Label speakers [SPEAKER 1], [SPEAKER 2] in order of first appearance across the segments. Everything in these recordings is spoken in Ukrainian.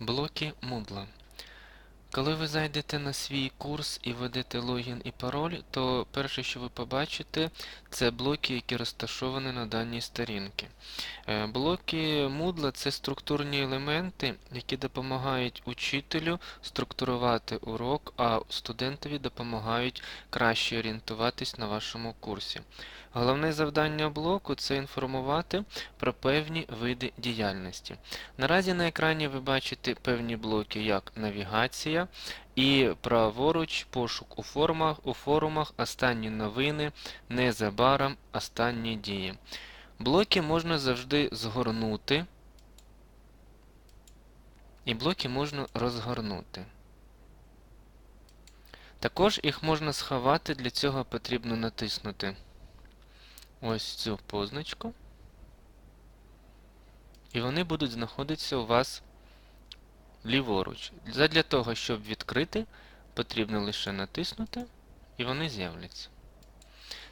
[SPEAKER 1] Блоки Moodle. Коли ви зайдете на свій курс і введете логін і пароль, то перше, що ви побачите, це блоки, які розташовані на даній сторінці. Е, Блоки Moodle – це структурні елементи, які допомагають учителю структурувати урок, а студентові допомагають краще орієнтуватись на вашому курсі. Головне завдання блоку це інформувати про певні види діяльності. Наразі на екрані ви бачите певні блоки, як навігація і праворуч пошук у форумах, у форумах останні новини, незабаром останні дії. Блоки можна завжди згорнути, і блоки можна розгорнути. Також їх можна сховати, для цього потрібно натиснути ось цю позначку. І вони будуть знаходитися у вас ліворуч. Задля того, щоб відкрити, потрібно лише натиснути, і вони з'являться.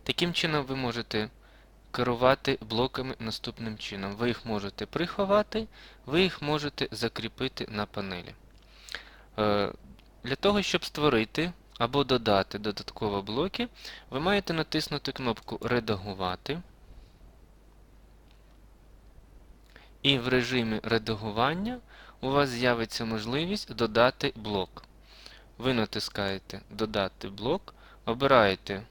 [SPEAKER 1] Таким чином, ви можете керувати блоками наступним чином. Ви їх можете приховати, ви їх можете закріпити на панелі. Е, Для того, щоб створити або додати додаткові блоки, ви маєте натиснути кнопку Редагувати. І в режимі редагування у вас з'явиться можливість додати блок. Ви натискаєте Додати блок, обираєте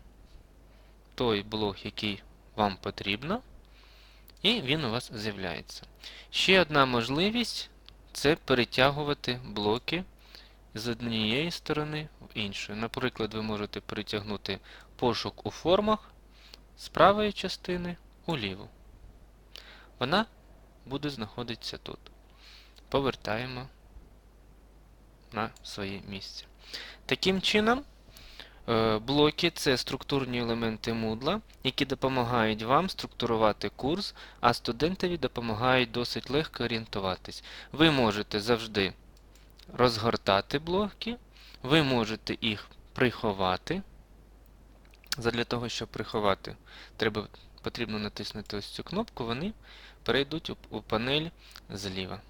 [SPEAKER 1] той блок, який вам потрібно, і він у вас з'являється. Ще одна можливість це перетягувати блоки з однієї сторони в іншу. Наприклад, ви можете перетягнути пошук у формах з правої частини у ліву. Вона буде знаходитися тут. Повертаємо на своє місце. Таким чином, е, блоки це структурні елементи Moodle, які допомагають вам структурувати курс, а студентові допомагають досить легко орієнтуватись. Ви можете завжди розгортати блоки, ви можете їх приховати. Задля того, щоб приховати, треба, потрібно натиснути ось цю кнопку, вони перейдуть у панель зліва.